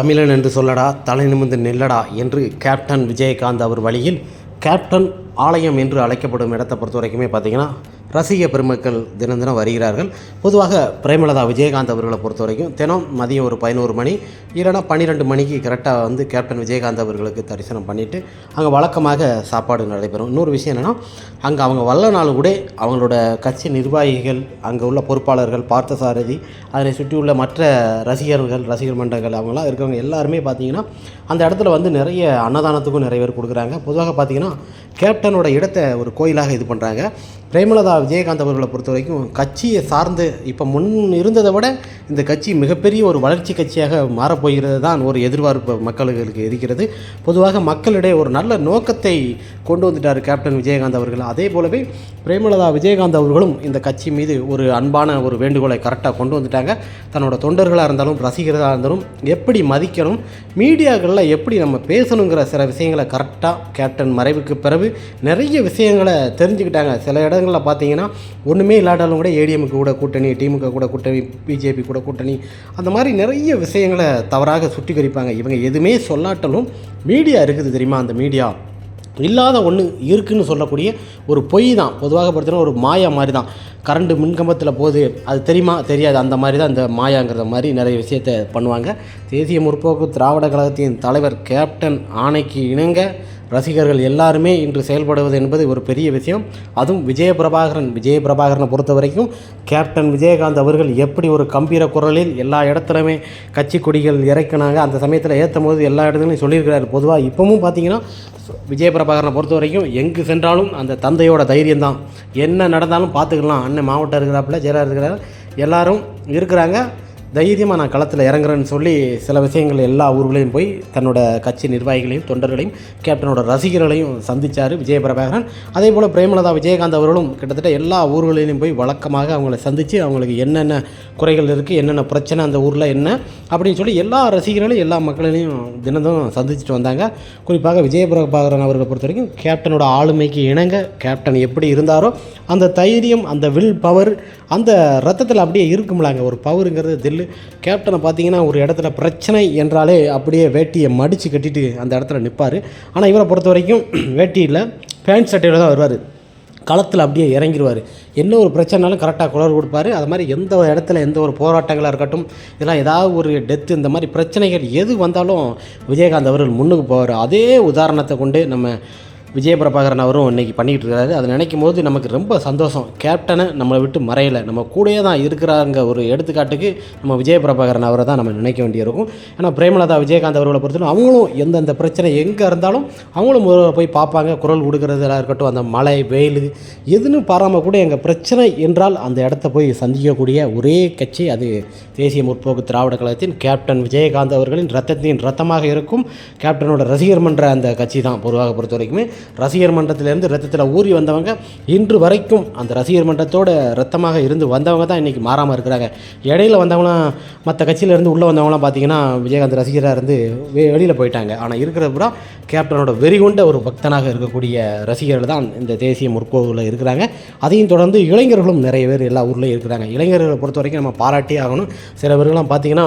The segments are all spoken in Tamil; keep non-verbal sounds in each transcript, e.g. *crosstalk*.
தமிழன் என்று சொல்லடா தலை நிமிர்ந்து நில்லடா என்று கேப்டன் விஜயகாந்த் அவர் வழியில் கேப்டன் ஆலயம் என்று அழைக்கப்படும் இடத்தை பொறுத்த வரைக்குமே பார்த்திங்கன்னா ரசிக பெருமக்கள் தினம் தினம் வருகிறார்கள். பொதுவாக பிரேமலதா விஜயகாந்த் அவர்களை பொறுத்த வரைக்கும் தினம் மதியம் ஒரு பதினோரு மணி இல்லைன்னா பன்னிரெண்டு மணிக்கு கரெக்டாக வந்து கேப்டன் விஜயகாந்த் அவர்களுக்கு தரிசனம் பண்ணிவிட்டு அங்கே வழக்கமாக சாப்பாடு நடைபெறும். இன்னொரு விஷயம் என்னென்னா அங்கே அவங்க வல்ல நாள் கூட அவங்களோட கட்சி நிர்வாகிகள் அங்கே உள்ள பொறுப்பாளர்கள் பார்த்தசாரதி அதனை சுற்றியுள்ள மற்ற ரசிகர்கள் ரசிகர் மன்றங்கள் அவங்களாம் இருக்கிறவங்க எல்லாருமே பார்த்தீங்கன்னா அந்த இடத்துல வந்து நிறைய அன்னதானத்துக்கும் நிறைய பேர் கொடுக்குறாங்க. பொதுவாக பார்த்தீங்கன்னா கேப்டனோட இடத்தை ஒரு கோயிலாக இது பண்ணுறாங்க பிரேமலதா விஜயகாந்த் அவர்களை பொறுத்த வரைக்கும் கட்சியை சார்ந்து இப்போ முன் இருந்ததை விட இந்த கட்சி மிகப்பெரிய ஒரு வளர்ச்சி கட்சியாக மாறப்போகிறது தான் ஒரு எதிர்பார்ப்பு மக்களுக்கு இருக்கிறது. பொதுவாக மக்களிடையே ஒரு நல்ல நோக்கத்தை கொண்டு வந்துட்டார் கேப்டன் விஜயகாந்த் அவர்கள். அதே போலவே பிரேமலதா விஜயகாந்த் அவர்களும் இந்த கட்சி மீது ஒரு அன்பான ஒரு வேண்டுகோளை கரெக்டாக கொண்டு வந்துட்டாங்க. தன்னோட தொண்டர்களாக இருந்தாலும் ரசிகர்களாக இருந்தாலும் எப்படி மதிக்கணும் மீடியாக்களில் எப்படி நம்ம பேசணுங்கிற சில விஷயங்களை கரெக்டாக கேப்டன் மறைவுக்கு பிறகு நிறைய விஷயங்களை தெரிஞ்சுக்கிட்டாங்க. சில இடங்களில் பார்த்தீங்கன்னா ஒன்றுமே இல்லாட்டாலும் கூட ஏடிஎம்க்கு கூட கூட்டணி டிமுக கூட கூட்டணி பிஜேபி கூட கூட்டணி அந்த மாதிரி நிறைய விஷயங்களை தவறாக சுட்டிகரிப்பாங்க இவங்க எதுவுமே சொல்லாட்டாலும் மீடியா இருக்குது தெரியுமா? அந்த மீடியா இல்லாத ஒன்று இருக்குன்னு சொல்லக்கூடிய ஒரு பொய் தான். பொதுவாக பார்த்தீங்கன்னா ஒரு மாயா மாதிரி தான். கரண்ட் மின்கம்பத்தில் போகுது. அது தெரியுமா? தெரியாது. அந்த மாதிரி தான் இந்த மாயாங்கிற மாதிரி நிறைய விஷயத்தை பண்ணுவாங்க. தேசிய முற்போக்கு திராவிட கழகத்தின் தலைவர் கேப்டன் ஆணைக்கு இணங்க ரசிகர்கள் எல்லாருமே இன்று செயல்படுவது என்பது ஒரு பெரிய விஷயம். அதுவும் விஜய பிரபாகரன் விஜய பிரபாகரனை பொறுத்த வரைக்கும் கேப்டன் விஜயகாந்த் அவர்கள் எப்படி ஒரு கம்பீர குரலில் எல்லா இடத்துலையுமே கட்சி கொடிகள் இறக்கினாங்க அந்த சமயத்தில் ஏற்றும் போது எல்லா இடத்துலையும் சொல்லியிருக்கிறார். பொதுவாக இப்போவும் பார்த்தீங்கன்னா விஜய பிரபாகரனை பொறுத்த வரைக்கும் எங்கு சென்றாலும் அந்த தந்தையோட தைரியம் தான் என்ன நடந்தாலும் பார்த்துக்கலாம் அண்ணன் மாவட்டம் இருக்கிறாப்புல ஜெயலலிதா இருக்கிறார். எல்லாரும் இருக்கிறாங்க. தைரியமாக நான் களத்தில் இறங்குறேன்னு சொல்லி சில விஷயங்கள் எல்லா ஊர்களையும் போய் தன்னோட கட்சி நிர்வாகிகளையும் தொண்டர்களையும் கேப்டனோட ரசிகர்களையும் சந்தித்தார் விஜயபிரபாகரன். அதே போல் பிரேமலதா விஜயகாந்த் அவர்களும் கிட்டத்தட்ட எல்லா ஊர்களிலும் போய் வழக்கமாக அவங்கள சந்தித்து அவங்களுக்கு என்னென்ன குறைகள் இருக்குது என்னென்ன பிரச்சனை அந்த ஊரில் என்ன அப்படின்னு சொல்லி எல்லா ரசிகர்களையும் எல்லா மக்களையும் தினந்தும் சந்திச்சுட்டு வந்தாங்க. குறிப்பாக விஜயபிரபாகரன் அவர்களை பொறுத்த வரைக்கும் கேப்டனோட ஆளுமைக்கு இணங்க கேப்டன் எப்படி இருந்தாரோ அந்த தைரியம் அந்த வில் பவர் அந்த ரத்தத்தில் அப்படியே இருக்கும்லாங்க. ஒரு பவருங்கிறது தில்லி கேப்டனை பார்த்தீங்கன்னா ஒரு இடத்துல பிரச்சனை என்றாலே அப்படியே வேட்டியை மடித்து கட்டிட்டு அந்த இடத்துல நிற்பார் ஆனால் இவரை பொறுத்த வரைக்கும் *clears throat* வேட்டியில் பேண்ட் சட்டையில் தான் வருவார். களத்தில் அப்படியே இறங்கிடுவார் என்ன ஒரு பிரச்சனைனாலும் கரெக்டாக குளர் கொடுப்பாரு. அது மாதிரி எந்த ஒரு இடத்துல எந்த ஒரு போராட்டங்களாக இருக்கட்டும் இதெல்லாம் ஏதாவது ஒரு டெத்து இந்த மாதிரி பிரச்சனைகள் எது வந்தாலும் விஜயகாந்த் அவர்கள் முன்னுக்கு போவார். அதே உதாரணத்தை கொண்டு நம்ம விஜய பிரபாகரன் அவரும் இன்றைக்கி பண்ணிக்கிட்டு இருக்காரு. அதை நினைக்கும் போது நமக்கு ரொம்ப சந்தோஷம். கேப்டனை நம்மளை விட்டு மறையலை. நம்ம கூடயே தான் இருக்கிறாங்க ஒரு எடுத்துக்காட்டுக்கு நம்ம விஜய பிரபாகரன் அவரை தான் நம்ம நினைக்க வேண்டியிருக்கும் ஏன்னா பிரேமலதா விஜயகாந்த் அவர்களை பொறுத்தவரை அவங்களும் எந்தெந்த பிரச்சனை எங்கே இருந்தாலும் அவங்களும் போய் பார்ப்பாங்க. குரல் கொடுக்குறதா இருக்கட்டும் அந்த மழை வெயில் எதுன்னு பாராமல் கூட எங்கள் பிரச்சனை என்றால் அந்த இடத்த போய் சந்திக்கக்கூடிய ஒரே கட்சி அது தேசிய முற்போக்கு திராவிட கழகத்தின் கேப்டன் விஜயகாந்த் அவர்களின் ரத்தத்தின் ரத்தமாக இருக்கும். கேப்டனோட ரசிகர் மன்ற அந்த கட்சி தான் பொதுவாக பொறுத்த வரைக்குமே ரசிகர் மன்றத்திலேருந்து ரத்தத்தில் ஊறி வந்தவங்க இன்று வரைக்கும் அந்த ரசிகர் மன்றத்தோட ரத்தமாக இருந்து வந்தவங்க தான் இன்றைக்கி மாறாமல் இருக்கிறாங்க. இடையில வந்தவங்களாம் மற்ற கட்சியிலேருந்து உள்ளே வந்தவங்களாம் பார்த்தீங்கன்னா விஜயகாந்த் ரசிகராக இருந்து வெ வெளியில் போயிட்டாங்க. ஆனால் இருக்கிற பூரா கேப்டனோட வெறிகொண்ட ஒரு பக்தனாக இருக்கக்கூடிய ரசிகர்கள் தான் இந்த தேசிய முற்போக்கில் இருக்கிறாங்க. அதையும் தொடர்ந்து இளைஞர்களும் நிறைய பேர் எல்லா ஊர்லேயும் இருக்கிறாங்க. இளைஞர்களை பொறுத்த வரைக்கும் நம்ம பாராட்டியே ஆகணும். சில பேர்கள்லாம் பார்த்தீங்கன்னா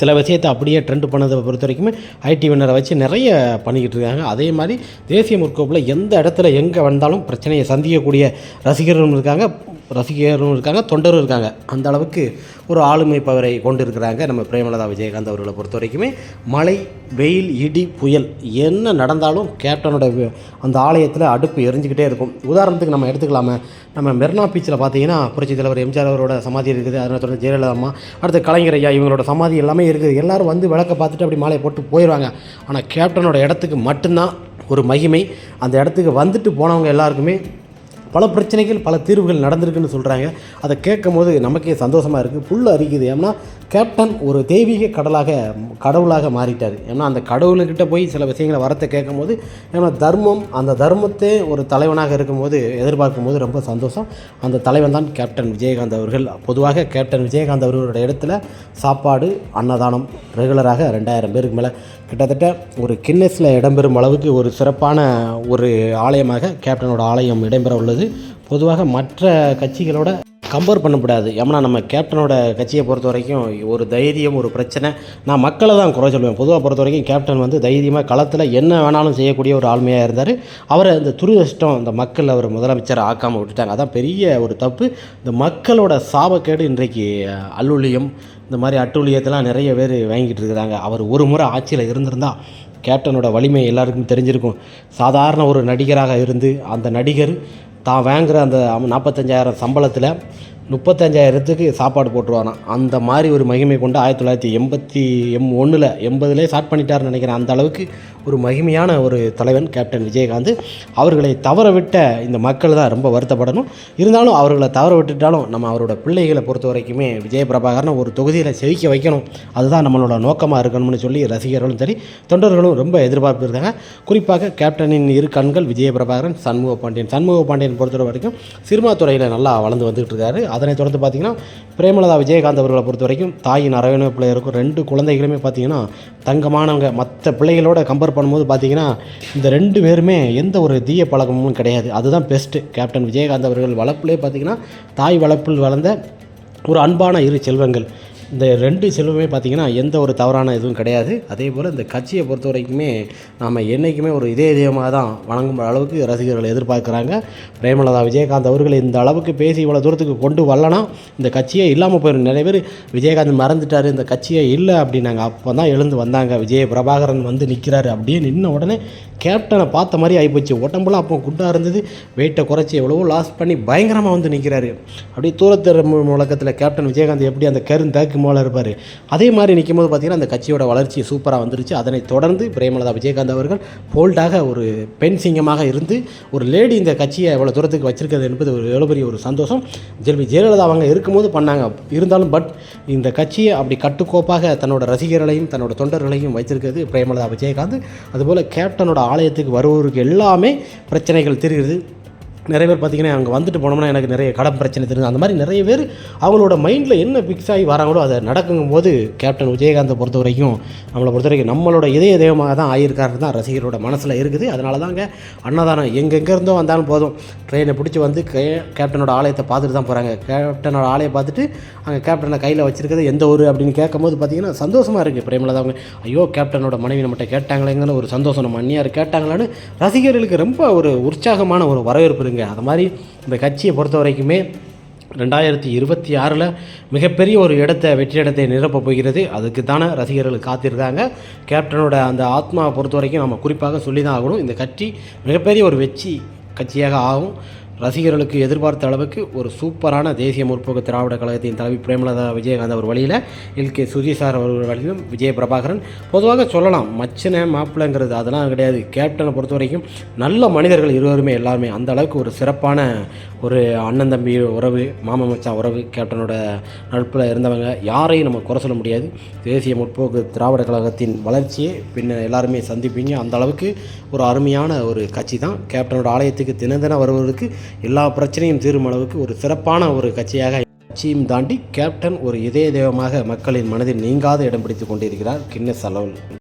சில விஷயத்தை அப்படியே ட்ரெண்ட் பண்ணதை பொறுத்த வரைக்குமே ஐடி வினரை வச்சு நிறைய பண்ணிக்கிட்டு இருக்காங்க. அதே மாதிரி தேசிய முற்கோப்பில் எந்த இடத்துல எங்கே வந்தாலும் பிரச்சனையை சந்திக்கக்கூடிய ரசிகர்களும் இருக்காங்க. ரசிகரும் இருக்காங்க தொண்டரும் இருக்காங்க. அந்த அளவுக்கு ஒரு ஆளுமை பவரை கொண்டு இருக்கிறாங்க நம்ம பிரேமலதா விஜயகாந்த் அவர்களை பொறுத்த வரைக்குமே மழை வெயில் இடி புயல் என்ன நடந்தாலும் கேப்டனோட அந்த ஆலயத்தில் அடுப்பு எரிஞ்சுக்கிட்டே இருக்கும். உதாரணத்துக்கு நம்ம எடுத்துக்கலாமே. நம்ம மெர்னா பீச்சில் பார்த்தீங்கன்னா புரட்சி தலைவர் எம்ஜிஆர் அவரோட சமாதி இருக்குது. அதனை தொடர்ந்து ஜெயலலிதா அம்மா அடுத்து கலைஞர் ஐயா இவங்களோட சமாதி எல்லாமே இருக்குது. எல்லாரும் வந்து விளக்க பார்த்துட்டு அப்படி மாலையை போட்டு போயிடுவாங்க ஆனால் கேப்டனோட இடத்துக்கு மட்டும்தான் ஒரு மகிமை. அந்த இடத்துக்கு வந்துட்டு போனவங்க எல்லாருக்குமே பல பிரச்சனைகள் பல தீர்வுகள் நடந்திருக்குன்னு சொல்கிறாங்க அதை கேட்கும் போது நமக்கே சந்தோஷமாக இருக்குது புல் அரிக்குது. ஏன்னா கேப்டன் ஒரு தெய்வீக கடலாக கடவுளாக மாறிட்டார். ஏன்னா அந்த கடவுள்கிட்ட போய் சில விஷயங்களை வரத்தை கேட்கும் போது ஏன்னா தர்மம் அந்த தர்மத்தை ஒரு தலைவனாக இருக்கும்போது எதிர்பார்க்கும் போது ரொம்ப சந்தோஷம். அந்த தலைவன் தான் கேப்டன் விஜயகாந்த் அவர்கள். பொதுவாக கேப்டன் விஜயகாந்த் அவர்களோட இடத்துல சாப்பாடு அன்னதானம் ரெகுலராக ரெண்டாயிரம் பேருக்கு மேலே. கிட்டத்தட்ட ஒரு கின்னஸில் இடம்பெறும் அளவுக்கு ஒரு சிறப்பான ஒரு ஆலயமாக கேப்டனோட ஆலயம் இடம்பெற உள்ளது. பொதுவாக மற்ற கட்சிகளோட கம்பேர் பண்ணக்கூடாது ஏன்னா நம்ம கேப்டனோட கட்சியை பொறுத்த வரைக்கும் ஒரு தைரியம் ஒரு பிரச்சனை. நான் மக்களை தான் குறை சொல்லுவேன். பொதுவாக பொறுத்த வரைக்கும் கேப்டன் வந்து தைரியமாக களத்தில் என்ன வேணாலும் செய்யக்கூடிய ஒரு ஆளுமையாக இருந்தார். அவரை இந்த துரதிருஷ்டம் இந்த மக்கள் அவர் முதலமைச்சர் ஆக்காமல் விட்டுட்டாங்க. அதான் பெரிய ஒரு தப்பு. இந்த மக்களோட சாபக்கேடு இன்றைக்கு அல்லுலியம் இந்த மாதிரி அட்டூழியத்தெல்லாம் நிறைய பேர் வாங்கிட்டு இருக்கிறாங்க. அவர் ஒரு முறை ஆட்சியில் இருந்திருந்தா கேப்டனோட வலிமை எல்லாருக்கும் தெரிஞ்சிருக்கும். சாதாரண ஒரு நடிகராக இருந்து அந்த நடிகர் தான் வாங்குகிற அந்த நாற்பத்தஞ்சாயிரம் சம்பளத்தில் முப்பத்தஞ்சாயிரத்துக்கு சாப்பாடு போட்டுருவானா. அந்த மாதிரி ஒரு மகிமை கொண்டு ஆயிரத்தி தொள்ளாயிரத்தி எண்பத்தி எம் ஒன்றில் எண்பதுலேயே ஸ்டார்ட் பண்ணிட்டாருன்னு நினைக்கிறேன். அந்த அளவுக்கு ஒரு மகிமையான ஒரு தலைவன் கேப்டன் விஜயகாந்த். அவர்களை தவற விட்ட இந்த மக்கள் தான் ரொம்ப வருத்தப்படணும். இருந்தாலும் அவர்களை தவற விட்டுட்டாலும் நம்ம அவரோட பிள்ளைகளை பொறுத்த வரைக்குமே விஜய பிரபாகரனை ஒரு தொகுதியில் செவிக்க வைக்கணும். அதுதான் நம்மளோட நோக்கமாக இருக்கணும்னு சொல்லி ரசிகர்களும் சரி தொண்டர்களும் ரொம்ப எதிர்பார்ப்பு இருக்காங்க. குறிப்பாக கேப்டனின் இரு கண்கள் விஜய பிரபாகரன் சண்முக பாண்டியன் சண்முக பாண்டியன் பொறுத்த வரைக்கும் சினிமா துறையில் நல்லா வளர்ந்து வந்துகிட்டு இருக்காரு. அதனைத் தொடர்ந்து பார்த்தீங்கன்னா பிரேமலதா விஜயகாந்த் அவர்களை பொறுத்த வரைக்கும் தாயின் அரவணைப்பில் இருக்கும் ரெண்டு குழந்தைகளுமே பார்த்தீங்கன்னா தங்கமானவங்க மற்ற பிள்ளைகளோட கம்பேர் பண்ணும்போது பார்த்தீங்கன்னா இந்த ரெண்டு பேருமே எந்த ஒரு தீய பழக்கமும் கிடையாது. அதுதான் பெஸ்ட்டு கேப்டன் விஜயகாந்த் அவர்கள் வளர்ப்புலேயே பார்த்தீங்கன்னா தாய் வளர்ப்பில் வளர்ந்த ஒரு அன்பான இரு செல்வங்கள். இந்த ரெண்டு செல்வமே பார்த்திங்கன்னா எந்த ஒரு தவறான இதுவும் கிடையாது. அதே போல் இந்த கட்சியை பொறுத்த வரைக்குமே நாம் என்றைக்குமே ஒரு இதே இதயமாக தான் வணங்கும் அளவுக்கு ரசிகர்கள் எதிர்பார்க்குறாங்க. பிரேமலதா விஜயகாந்த் அவர்கள் இந்த அளவுக்கு பேசி இவ்வளோ தூரத்துக்கு கொண்டு வரலனா இந்த கட்சியே இல்லாமல் போயிடும் நிறைய பேர் விஜயகாந்த் மறந்துட்டார் இந்த கட்சியே இல்லை அப்படின்னாங்க. அப்போ தான் எழுந்து வந்தாங்க. விஜய பிரபாகரன் வந்து நிற்கிறாரு அப்படியே நின்ன உடனே கேப்டனை பார்த்த மாதிரி ஆகிப்போச்சு உடம்புலாம் அப்போ குண்டாக இருந்தது. வெயிட்டை குறைச்சி எவ்வளவோ லாஸ் பண்ணி பயங்கரமாக வந்து நிற்கிறாரு அப்படியே தூரத்தர் முழக்கத்தில் கேப்டன் விஜயகாந்த் எப்படி அந்த கருந்தாக்கு மேலே இருப்பார். அதே மாதிரி நிற்கும் போது பார்த்திங்கன்னா அந்த கட்சியோட வளர்ச்சி சூப்பராக வந்துருச்சு. அதனை தொடர்ந்து பிரேமலதா விஜயகாந்த் அவர்கள் போல்டாக ஒரு பெண் சிங்கமாக இருந்து ஒரு லேடி இந்த கட்சியை எவ்வளோ தூரத்துக்கு வச்சிருக்கிறது என்பது ஒரு எவ்வளோ பெரிய ஒரு சந்தோஷம். ஜெல்வி ஜெயலலிதா அவங்க இருக்கும்போது பண்ணாங்க. இருந்தாலும் பட் இந்த கட்சியை அப்படி கட்டுக்கோப்பாக தன்னோட ரசிகர்களையும் தன்னோட தொண்டர்களையும் வைத்திருக்கிறது பிரேமலதா விஜயகாந்த். அதுபோல் கேப்டனோட ஆலயத்துக்கு வருவோருக்கு எல்லாமே பிரச்சனைகள் தெரிகிறது. நிறைய பேர் பார்த்திங்கன்னா அங்கே வந்துட்டு போனோம்னா எனக்கு நிறைய கடன் பிரச்சனை தெரியுது அந்த மாதிரி நிறைய பேர் அவங்களோட மைண்டில் என்ன ஃபிக்ஸ் ஆகி வராங்களோ அதை நடக்கும் போது கேப்டன் விஜயகாந்தை பொறுத்த வரைக்கும் நம்மளை பொறுத்த வரைக்கும் நம்மளோட இதய தெய்வமாக தான் ஆயிருக்காரு தான் ரசிகரோட மனசில் இருக்குது. அதனால தாங்க அன்னதானம் எங்கெங்கே இருந்தோ வந்தாலும் போதும். ட்ரெயினை பிடிச்சி வந்து கே கேப்டனோட ஆலயத்தை பார்த்துட்டு தான் போகிறாங்க கேப்டனோட ஆலயம் பார்த்துட்டு அங்கே கேப்டனை கையில் வச்சுருக்கிறது எந்த ஊர் அப்படின்னு கேட்கும்போது பார்த்தீங்கன்னா சந்தோஷமாக இருக்குது பிரேமலதா அவங்க ஐயோ கேப்டனோட மனைவி நம்மகிட்ட கேட்டாங்களேங்கன்னு ஒரு சந்தோஷம் நம்ம அந்நியார் கேட்டாங்களான்னு ரசிகர்களுக்கு ரொம்ப ஒரு உற்சாகமான ஒரு வரவேற்பு இருக்குங்க அது மாதிரி இந்த கட்சியை பொறுத்த வரைக்குமே ரெண்டாயிரத்தி இருபத்தி ஆறில் மிகப்பெரிய ஒரு இடத்தை வெற்றி இடத்தை நிரப்பப் போகிறது. அதுக்கு தானே ரசிகர்கள் காத்திருக்காங்க. கேப்டனோட அந்த ஆத்மாவை பொறுத்த வரைக்கும் நம்ம குறிப்பாக சொல்லி தான் ஆகணும். இந்த கட்சி மிகப்பெரிய ஒரு வெற்றி கட்சியாக ஆகும். ரசிகர்களுக்கு எதிர்பார்த்த அளவுக்கு ஒரு சூப்பரான தேசிய முற்போக்கு திராவிட கழகத்தின் தலைவி பிரேமலதா விஜயகாந்த் அவர் வழியில் எல். கே. சுஜிசார் அவர்கள் வழியிலும் விஜய பிரபாகரன். பொதுவாக சொல்லலாம் மச்சனை மாப்பிள்ளைங்கிறது அதெல்லாம் கிடையாது. கேப்டனை பொறுத்த வரைக்கும் நல்ல மனிதர்கள் இருவருமே எல்லாருமே. அந்த அளவுக்கு ஒரு சிறப்பான ஒரு அண்ணன் தம்பி உறவு மாமன் மச்சான் உறவு கேப்டனோட நட்பில் இருந்தவங்க யாரையும் நம்ம குறை சொல்ல முடியாது. தேசிய முற்போக்கு திராவிட கழகத்தின் வளர்ச்சியை பின்ன எல்லாருமே சந்திப்பீங்க. அந்த அளவுக்கு ஒரு அருமையான ஒரு கட்சி தான். கேப்டனோட ஆலயத்துக்கு தினம் தினம் வருவதற்கு எல்லா பிரச்சனையும் தீரும் அளவுக்கு ஒரு சிறப்பான ஒரு கட்சியாக கட்சியும் தாண்டி கேப்டன் ஒரு இதய தெய்வமாக மக்களின் மனதில் நீங்காத இடம் பிடித்து கொண்டிருக்கிறார் கின்னஸ் அளவில்